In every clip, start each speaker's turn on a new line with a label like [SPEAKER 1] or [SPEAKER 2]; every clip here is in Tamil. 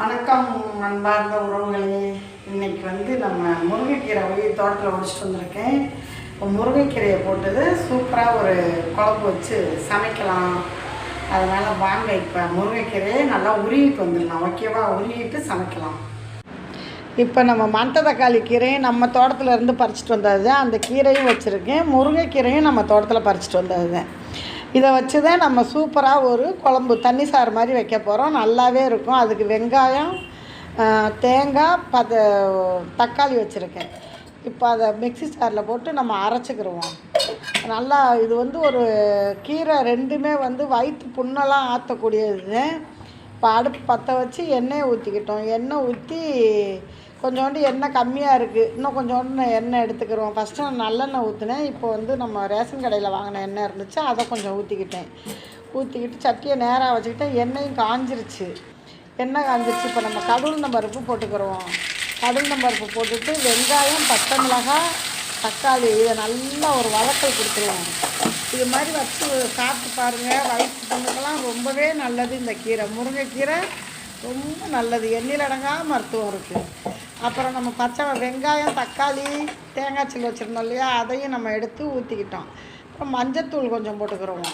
[SPEAKER 1] வணக்கம் அன்பார்ந்த உறவுகளே. இன்னைக்கு வந்து நம்ம முருங்கைக்கீரை போய் தோட்டத்தில் உடைச்சிட்டு வந்திருக்கேன். இப்போ முருங்கைக்கீரையை போட்டது சூப்பராக ஒரு குழம்பு வச்சு சமைக்கலாம். அதனால் வாங்க இப்போ முருங்கைக்கீரையை நல்லா உருவிட்டு வந்துடலாம். ஓகேவா? உருவிட்டு சமைக்கலாம். இப்போ நம்ம மண்ட தக்காளி கீரையும் நம்ம தோட்டத்தில் இருந்து பறிச்சிட்டு வந்தது தான் அந்த கீரையும் வச்சுருக்கேன். முருங்கைக்கீரையும் நம்ம தோட்டத்தில் பறிச்சிட்டு வந்தது தான் இதை வச்சு தான் நம்ம சூப்பராக ஒரு குழம்பு தண்ணி சாறு மாதிரி வைக்க போகிறோம் நல்லாவே இருக்கும். அதுக்கு வெங்காயம் தேங்காய் பத தக்காளி வச்சுருக்கேன். இப்போ அதை மிக்ஸி சாரில் போட்டு நம்ம அரைச்சிக்கிடுவோம் நல்லா இது வந்து ஒரு கீரை ரெண்டுமே வந்து வயிற்று புண்ணெல்லாம் ஆற்றக்கூடியது இப்போ அடுப்பு பற்ற வச்சு எண்ணெயை ஊற்றிக்கிட்டோம் எண்ணெய் ஊற்றி கொஞ்சோண்டு எண்ணெய் கம்மியாக இருக்குது இன்னும் கொஞ்சோண்டு எண்ணெய் எடுத்துக்கிறோம். ஃபஸ்ட்டு நான் நல்லெண்ணெய் ஊற்றினேன் இப்போ வந்து நம்ம ரேஷன் கடையில் வாங்கின எண்ணெய் இருந்துச்சு. அதை கொஞ்சம் ஊற்றிக்கிட்டேன் ஊற்றிக்கிட்டு சட்டியை நேராக வச்சுக்கிட்டேன். எண்ணெயும் காஞ்சிருச்சு. எண்ணெய் காஞ்சிருச்சு. இப்போ நம்ம கடல் பருப்பு போட்டுக்கிறோம். கடல் பருப்பு போட்டுட்டு வெங்காயம் பச்சை மிளகாய் தக்காளி இதை நல்லா ஒரு வதக்கல் கொடுத்துருவோம். இது மாதிரி வச்சு சாப்பிட்டு பாருங்கள் வயிற்று பொண்ணுக்கெல்லாம் ரொம்பவே நல்லது இந்த கீரை. முருங்கைக்கீரை ரொம்ப நல்லது. எண்ணெயில் அடங்கா மருத்துவம் இருக்குது அப்புறம் நம்ம பச்சை வெங்காயம் தக்காளி தேங்காய் சில்லு வச்சுருந்தோம் இல்லையா? அதையும் நம்ம எடுத்து ஊற்றிக்கிட்டோம் அப்புறம் மஞ்சத்தூள் கொஞ்சம் போட்டுக்கிறோம்.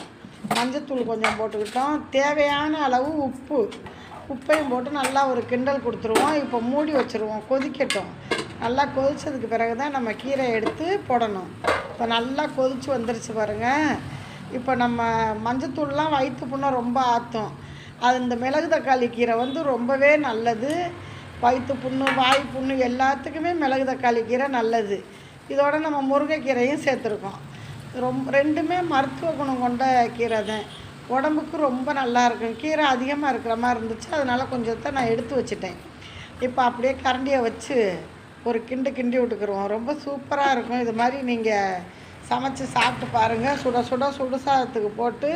[SPEAKER 1] மஞ்சத்தூள் கொஞ்சம் போட்டுக்கிட்டோம். தேவையான அளவு உப்பு. உப்பையும் போட்டு நல்லா ஒரு கிண்டல் கொடுத்துருவோம். இப்போ மூடி வச்சுருவோம். கொதிக்கட்டும். நல்லா கொதித்ததுக்கு பிறகு தான் நம்ம கீரை எடுத்து போடணும். இப்போ நல்லா கொதித்து வந்துருச்சு பாருங்கள் இப்போ நம்ம மஞ்சத்தூள்லாம் வயிற்று புண்ணை ரொம்ப ஆற்றும் அது இந்த மிளகு தக்காளி கீரை வந்து ரொம்பவே நல்லது. வயிற்று புண்ணு வாய் புண்ணு எல்லாத்துக்குமே மிளகு தக்காளி கீரை நல்லது. இதோட நம்ம முருங்கைக்கீரையும் சேர்த்துருக்கோம். ரொம்ப ரெண்டுமே மருத்துவ குணம் கொண்ட கீரை தான். உடம்புக்கு ரொம்ப நல்லா இருக்கும். கீரை அதிகமாக இருக்கிற மாதிரி இருந்துச்சு. அதனால் கொஞ்சத்தை நான் எடுத்து வச்சுட்டேன். இப்போ அப்படியே கரண்டியை வச்சு ஒரு கிண்டு கிண்டி விட்டுக்குருவோம். ரொம்ப சூப்பராக இருக்கும். இது மாதிரி நீங்கள் சமைச்சு சாப்பிட்டு பாருங்கள் சுட சுட சுடு சாதத்துக்கு போட்டு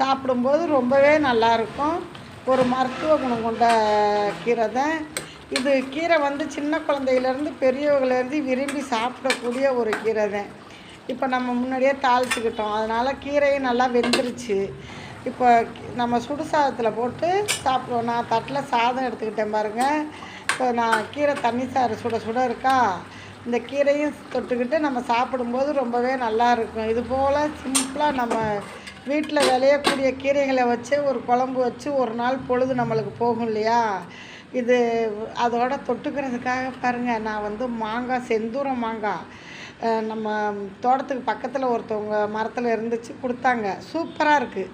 [SPEAKER 1] சாப்பிடும்போது ரொம்பவே நல்லாயிருக்கும் ஒரு மருத்துவ குணம் கொண்ட கீரை தான். இது கீரை வந்து சின்ன குழந்தையிலேருந்து பெரியவங்கலேருந்து விரும்பி சாப்பிடக்கூடிய ஒரு கீரை தான். இப்போ நம்ம முன்னாடியே தாளிச்சுக்கிட்டோம். அதனால் கீரையும் நல்லா வெந்துருச்சு. இப்போ நம்ம சுடு சாதத்தில் போட்டு சாப்பிடுவோம். நான் தட்டில் சாதம் எடுத்துக்கிட்டேன் பாருங்கள் இப்போ நான் கீரை தண்ணி சாறு சுட சுட இருக்கா? இந்த கீரையும் தொட்டுக்கிட்டு நம்ம சாப்பிடும்போது ரொம்பவே நல்லா இருக்கும். இது போல் சிம்பிளாக நம்ம வீட்டில் விளையக்கூடிய கீரைகளை வச்சு ஒரு குழம்பு வச்சு ஒரு நாள் பொழுது நம்மளுக்கு போகும் இல்லையா? இது அதோட தொட்டுக்கிறதுக்காக பாருங்கள் நான் வந்து மாங்காய் செந்தூரம் மாங்காய் நம்ம தோட்டத்துக்கு பக்கத்தில் ஒருத்தவங்க மரத்தில் இருந்துச்சு கொடுத்தாங்க. சூப்பராக இருக்குது